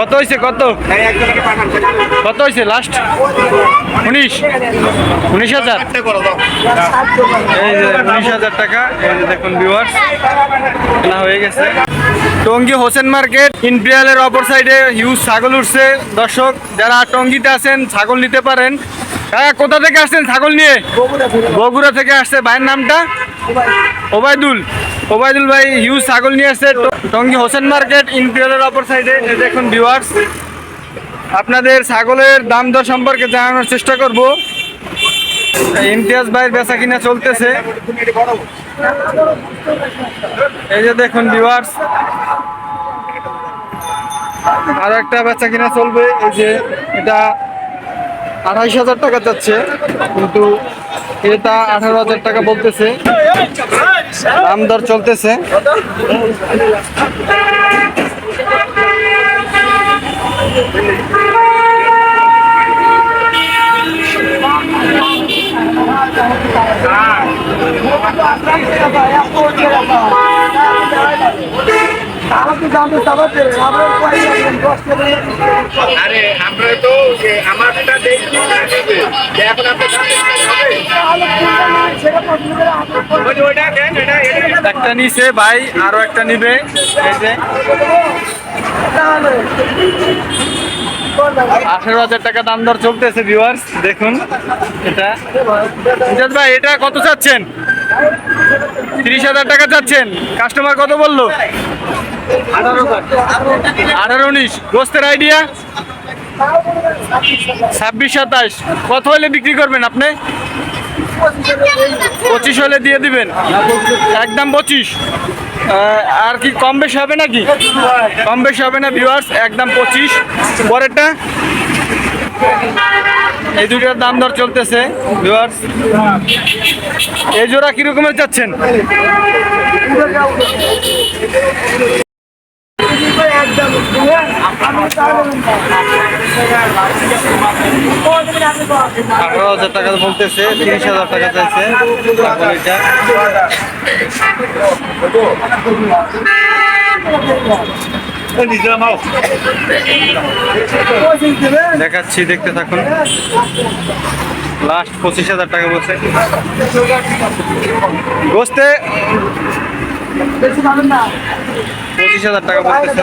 কত হয়েছে কত? কত হয়েছে লাস্ট উনিশ? উনিশ হাজার? উনিশ হাজার টাকা দেখুন ভিউয়ার্স কেনা হয়ে গেছে। টঙ্গী হোসেন মার্কেট ইম্পিরিয়ালের অপর সাইডে হিউজ ছাগল উঠছে। দর্শক, যারা টঙ্গীতে আছেন, ছাগল নিতে পারেন। কাকা, কোথা থেকে আসছেন ছাগল নিয়ে? বগুড়া থেকে আসছে। ভাইয়ের নামটা? ওবায়দুল। ওবায়দুল ভাই হিউজ ছাগল নিয়ে আসছে। টঙ্গী হোসেন মার্কেট ইম্পিরিয়ালের অপর সাইডে দেখুন ভিউয়ার্স আপনাদের ছাগলের দাম দর সম্পর্কে জানানোর চেষ্টা করব। ইমতিয়াজ ভাইয়ের বেচা কিনা চলতেছে। এই যে দেখুন ভিউয়ার্স আর একটা বেচা কিনা চলবে। এই যে এটা আঠাইশ হাজার টাকা যাচ্ছে, কিন্তু এটা আঠারো হাজার টাকা বলতেছে। দাম চলতেছে। আরে আমরা তো আমারটা দেখছি এখন একটা নিছে ভাই আরও একটা নিবে। এই যে। আঠেরো হাজার টাকা দাম দর চলতেছে ভিউয়ার্স দেখুন এটা। ভাই এটা কত চাচ্ছেন? তিরিশ হাজার টাকা চাচ্ছেন। কাস্টমার কত বলল? আঠারো উনিশ। গোস্তের আইডিয়া? ছাব্বিশ সাতাশ। কত হলে বিক্রি করবেন আপনি? পঁচিশ হলে দিয়ে দিবেন। একদম পঁচিশ। আর কি কম বেশি হবে নাকি? কম বেশি হবে না ভিউয়ার্স একদম পঁচিশ। পরেরটা? এই দুটার দাম দর চলতেছে ভিউয়ার্স এই জোড়া কিরকমের চাচ্ছেন? আঠারো হাজার টাকা বলতেছে তিরিশ হাজার টাকা চাইছে তারপর দেখাচ্ছি দেখতে থাকুন। লাস্ট পঁচিশ হাজার টাকা বলছে। গোস্তে পঁচিশ হাজার টাকা বলতেছে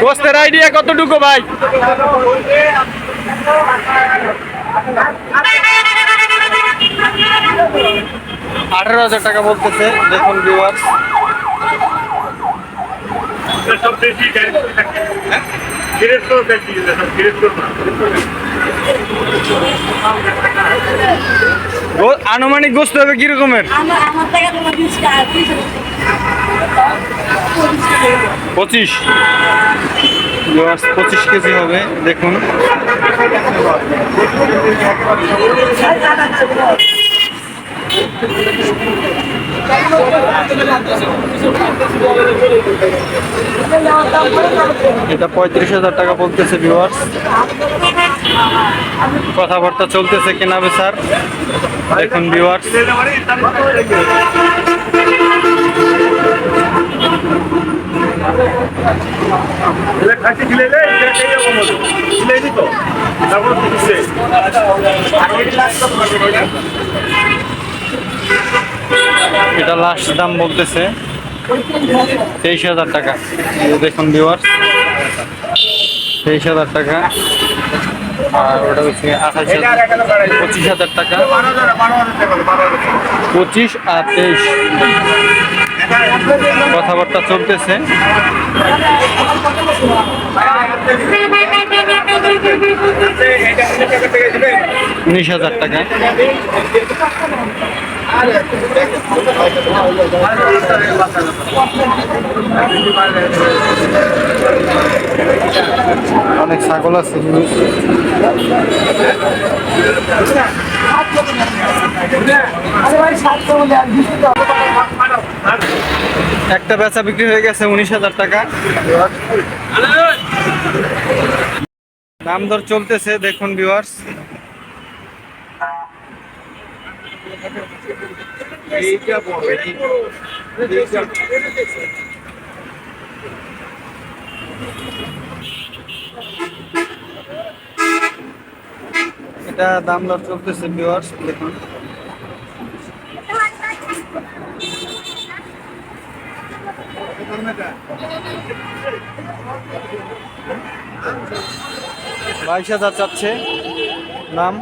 গোস্তের আইডিয়া কতটুকু ভাই? আঠারো হাজার টাকা বলতেছে দেখুন ভিউয়ার্স বেশি না। আনুমানিক গোস্ত হবে কিরকমের? পঁচিশ। পঁচিশ কেজি হবে দেখুন। এটা পঁয়ত্রিশ হাজার টাকা বলতেছে ভিউয়ার্স কথাবার্তা চলতেছে কেনা বেচার দেখুন ভিউয়ার্স। তারপর। এটা লাস্ট দাম বলতেছে তেইশ হাজার টাকা দেখুন ভিউয়ার্স তেইশ হাজার টাকা আর ওটা হচ্ছে আঠাশ। পঁচিশ হাজার টাকা। পঁচিশ আর তেইশ কথাবার্তা চলতেছে? উনিশ হাজার টাকা অনেক ছাগল আছে। একটা বেচা বিক্রি হয়ে গেছে উনিশ হাজার টাকা। দাম দর চলতেছে, দেখুন ভিউয়ার্স এটা দাম দর চলতেছে ভিউয়ার্স দেখুন। বাইশ হাজার চাচ্ছে। দাম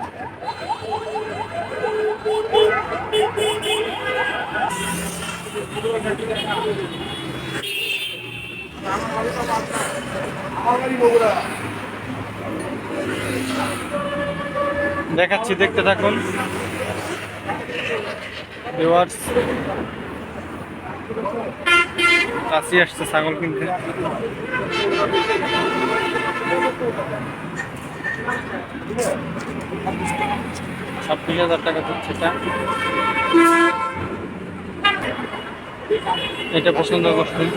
দেখাচ্ছি দেখতে থাকুন। কাশি আসছে ছাগল কিনতে। ছাব্বিশ হাজার টাকা হচ্ছে এটা। এটা পছন্দ করছেন।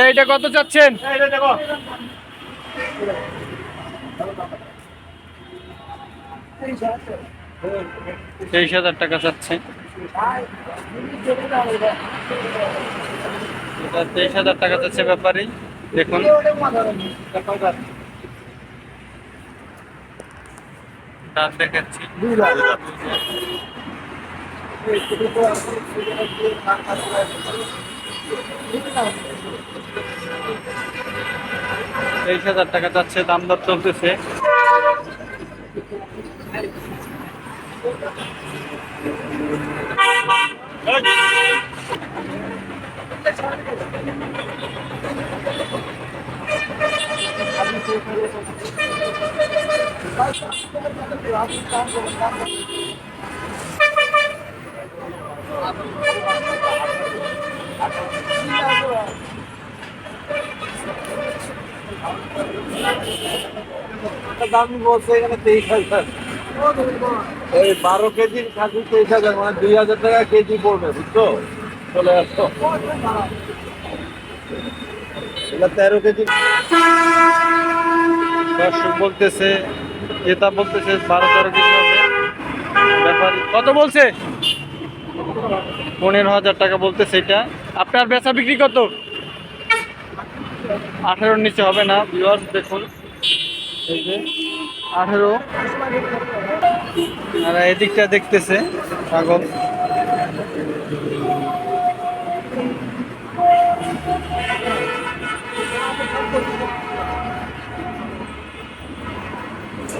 এইটা কত চাচ্ছেন? তেইশ হাজার টাকা চাচ্ছে এটা তেইশ হাজার টাকা চাচ্ছে ব্যাপারই দেখুন। তেইশ হাজার টাকা যাচ্ছে দাম দর চলতেছে। দাম বলছে এখানে তেইশ হাজার। এই বারো কেজির খাসি তেইশ হাজার মানে দুই হাজার টাকা কেজি পড়বে, বুঝছ? চলে এটা তেরো কেজি। দর্শক বলতেছে এটা বলতেছে বারো তেরো কেজি হবে। ব্যাপারী কত বলছে? পনেরো হাজার টাকা বলতেছে এটা। আপনার বেচা বিক্রি কত? আঠেরোর নিচে হবে না ভিউয়ার্স দেখুন। এই যে আঠেরো। আর এদিকটা দেখতেছে ছাগল।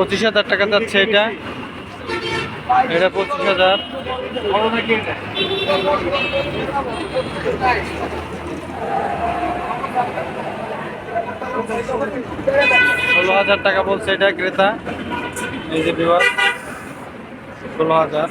পঁচিশ হাজার টাকা যাচ্ছে এটা। এটা পঁচিশ হাজার। ষোলো হাজার টাকা বলছে এটা ক্রেতা। এই যে বিভাগ ষোলো হাজার।